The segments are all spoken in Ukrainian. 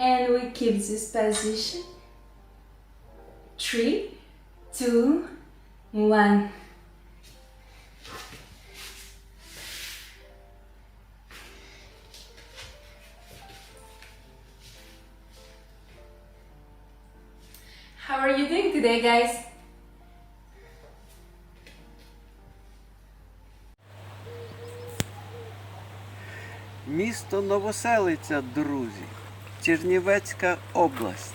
And we keep this position. Three, two, one. How are you doing today, guys? Місто Новоселиця, друзі, Чернівецька область.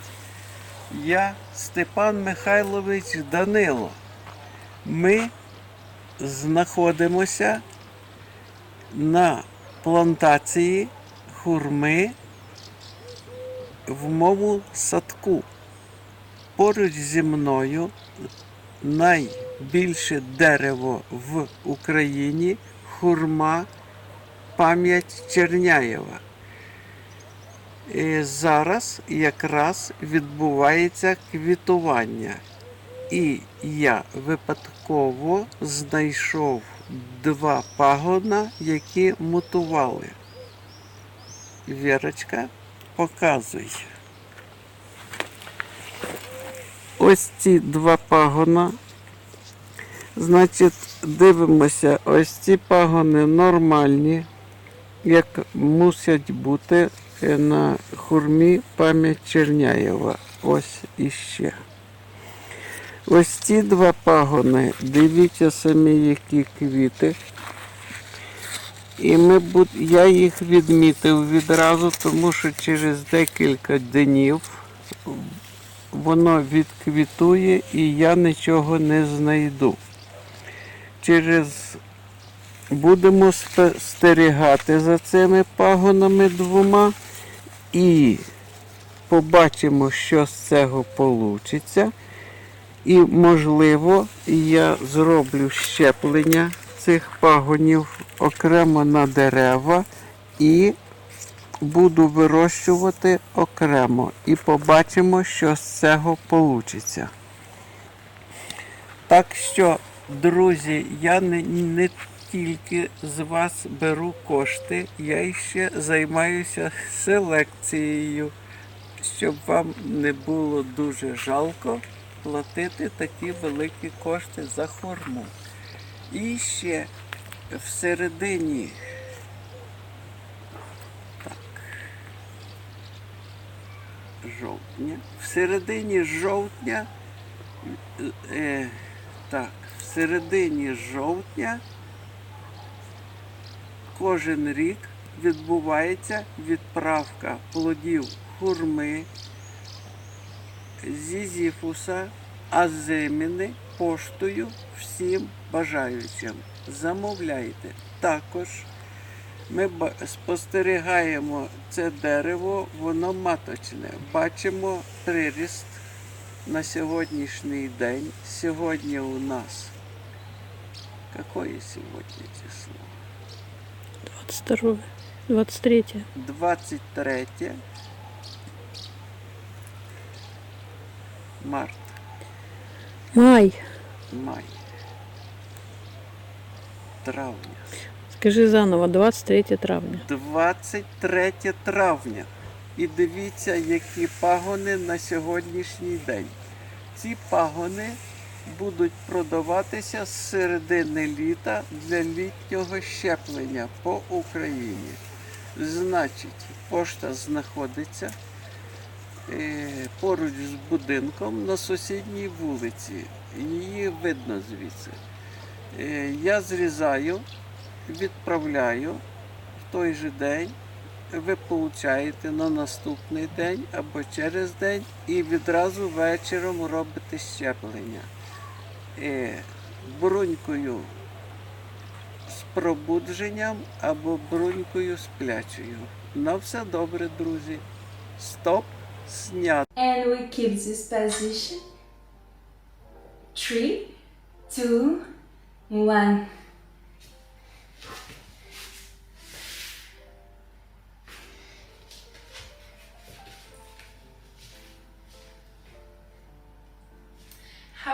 Я Степан Михайлович Данило. Ми знаходимося на плантації хурми в моєму садку. Поруч зі мною найбільше дерево в Україні хурма пам'ять Черняєва. І зараз якраз відбувається квітування. І я випадково знайшов два пагона, які мутували. Вірочка, показуй. Ось ці два пагона. Значить, дивимося, ось ці пагони нормальні, як мусять бути е, на хурмі пам'ять Черняєва. Ось іще. Ось ці два пагони, дивіться самі, які квіти. І ми я їх відмітив відразу, тому що через декілька днів воно відквітує і я нічого не знайду. Через будемо спостерігати за цими пагонами двома і побачимо, що з цього вийде. І, можливо, я зроблю щеплення цих пагонів окремо на дерева і буду вирощувати окремо. І побачимо, що з цього вийде. Так що, друзі, я не, не тільки з вас беру кошти, я ще займаюся селекцією, щоб вам не було дуже жалко платити такі великі кошти за хорму. І ще всередині. Жовтня. В середині жовтня. Е, так, в середині жовтня кожен рік відбувається відправка плодів хурми, зізіфуса, азиміни поштою всім бажаючим. Замовляйте. Також ми спостерігаємо це дерево, воно маточне. Бачимо приріст на сьогоднішній день. Сьогодні у нас. Какое сьогодні число? 22 23 23 март, Май. май, травня. Скажи заново, 23 травня. 23 травня. І дивіться, які пагони на сьогоднішній день. Ці пагони будуть продаватися з середини літа для літнього щеплення по Україні. Значить, пошта знаходиться е, поруч з будинком на сусідній вулиці. Її видно звідси. Е, Я зрізаю, відправляю в той же день. Ви получаєте на наступний день або через день і відразу вечором робите щеплення. Е, брунькою з пробудженням або брунькою сплячою. На все добре, друзі. Стоп, снят! And we keep this position. Three, two, one.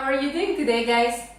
How are you doing today, guys?